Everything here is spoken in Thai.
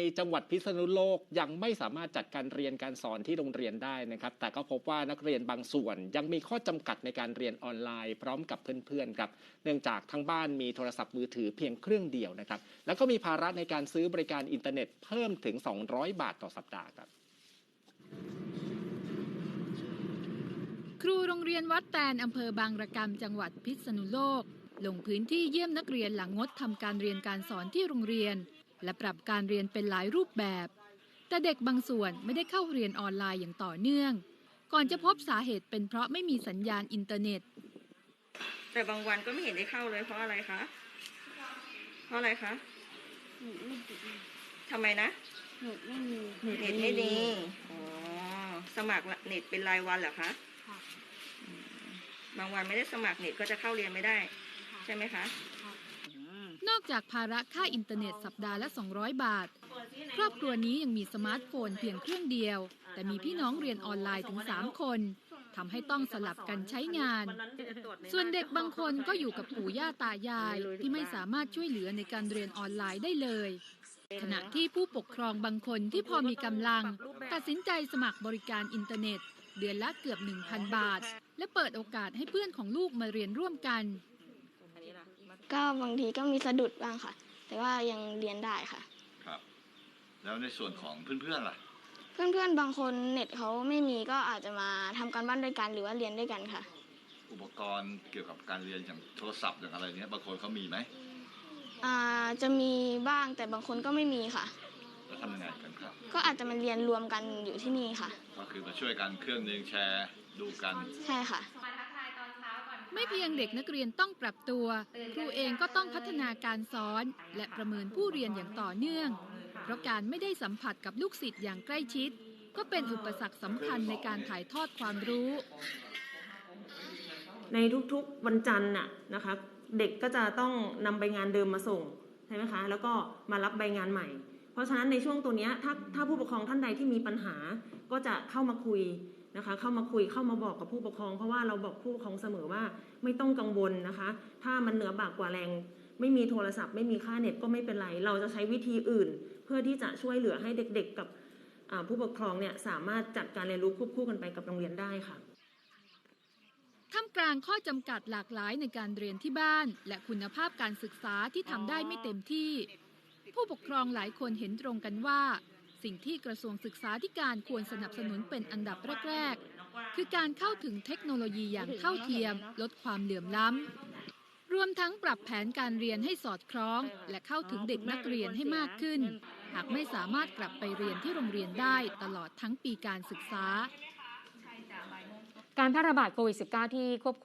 ในจังหวัดพิษณุโลกยังไม่สามารถจัดการเรียนการสอนที่โรงเรียนได้นะครับ แต่ก็พบว่านักเรียนบางส่วนยังมีข้อจำกัดในการเรียนออนไลน์ พร้อมกับเพื่อนๆครับ เนื่องจากทั้งบ้านมีโทรศัพท์มือถือเพียงเครื่องเดียวนะครับ แล้วก็มีภาระในการซื้อบริการอินเทอร์เน็ตเพิ่มถึง 200 บาทต่อสัปดาห์ครับครูโรงเรียนวัดแตนอำเภอบางระกำจังหวัดพิษณุโลก ลงพื้นที่เยี่ยมนักเรียนหลังงดทำการเรียนการสอนที่โรงเรียน และปรับการเรียนเป็นหลายรูปแบบ แต่เด็กบางส่วนไม่ได้เข้าเรียนออนไลน์อย่างต่อเนื่อง ก่อนจะพบสาเหตุเป็นเพราะไม่มีสัญญาณอินเทอร์เน็ต แต่บางวันก็ไม่เห็นได้เข้าเลยเพราะอะไรคะ เพราะอะไรคะหนูไม่ดีทำไมนะหนูไม่มีเน็ตไม่ดีอ๋อสมัครเน็ตเป็นรายวันเหรอคะค่ะอืมบางวันไม่ได้สมัครเน็ตก็จะเข้าเรียนไม่ได้ค่ะใช่ไหมคะค่ะ อืมนอกจากภาระค่าอินเทอร์เน็ตสัปดาห์ละ 200 บาท ครอบครัวนี้ยังมีสมาร์ทโฟนเพียงเครื่องเดียว แต่มีพี่น้องเรียนออนไลน์ถึง 3 คนทำให้ต้องสลับกันใช้งาน ส่วนเด็กบางคนก็อยู่กับปู่ย่าตายายที่ไม่สามารถช่วยเหลือในการเรียนออนไลน์ได้เลย ขณะที่ผู้ปกครองบางคนที่พอมีกำลัง ตัดสินใจสมัครบริการอินเทอร์เน็ต เดือนละเกือบ 1,000 บาท และเปิดโอกาสให้เพื่อนของลูกมาเรียนร่วมกัน ก็บางทีก็มีสะดุดบ้างค่ะ แต่ว่ายังเรียนได้ค่ะ ครับ แล้วในส่วนของเพื่อนๆล่ะ เพื่อนๆบางคนเน็ตเขาไม่มีก็อาจจะมาทำการบ้านด้วยกันหรือว่าเรียนด้วยกันค่ะ อุปกรณ์เกี่ยวกับการเรียนอย่างโทรศัพท์อย่างอะไรเนี้ยบางคนเขามีไหมอ่าจะมีบ้างแต่บางคนก็ไม่มีค่ะ แล้วทำยังไงกันครับ ก็อาจจะมาเรียนรวมกันอยู่ที่นี่ค่ะ ก็คือมาช่วยกันเครื่องหนึงแชร์ดูกัน ใช่ค่ะ ไม่เพียงเด็กนักเรียนต้องปรับตัว ครูเองก็ต้องพัฒนาการสอน และประเมินผู้เรียนอย่างต่อเนื่อง เพราะการไม่ได้สัมผัสกับลูกศิษย์อย่างใกล้ชิด ก็เป็นอุปสรรคสำคัญในการถ่ายทอดความรู้ ในทุกๆวันจันทร์น่ะนะคะเด็กก็จะต้องนำใบงานเดิมมาส่งใช่ไหมคะแล้วก็มารับใบงานใหม่ เพราะฉะนั้นในช่วงตัวนี้ถ้าถ้าผู้ปกครองท่านใดที่มีปัญหาก็จะเข้ามาคุย นะคะ เข้ามาคุยเข้ามาบอกกับผู้ปกครอง เพราะว่าเราบอกผู้ปกครองเสมอว่าไม่ต้องกังวลนะคะ ถ้ามันเหนือบากกว่าแรง ไม่มีโทรศัพท์ ไม่มีค่าเน็ตก็ไม่เป็นไร เราจะใช้วิธีอื่น เพื่อที่จะช่วยเหลือให้เด็ก ๆ กับผู้ปกครองเนี่ยสามารถจัดการเรียนรู้ควบคู่กันไปกับโรงเรียนได้ค่ะท่ามกลางข้อจำกัดหลากหลายในการเรียนที่บ้าน และคุณภาพการศึกษาที่ทำได้ไม่เต็มที่ ผู้ปกครองหลายคนเห็นตรงกันว่า สิ่งที่กระทรวงศึกษาธิการควรสนับสนุนเป็นอันดับแรก ๆ คือการเข้าถึงเทคโนโลยีอย่างเท่าเทียม ลดความเหลื่อมล้ำ รวมทั้งปรับแผนการเรียนให้สอดคล้อง และเข้าถึงเด็กนักเรียนให้มากขึ้น หากไม่สามารถกลับไปเรียนที่โรงเรียนได้ตลอดทั้งปีการศึกษา การแพร่ระบาดโควิด -19 ที่ควบคุม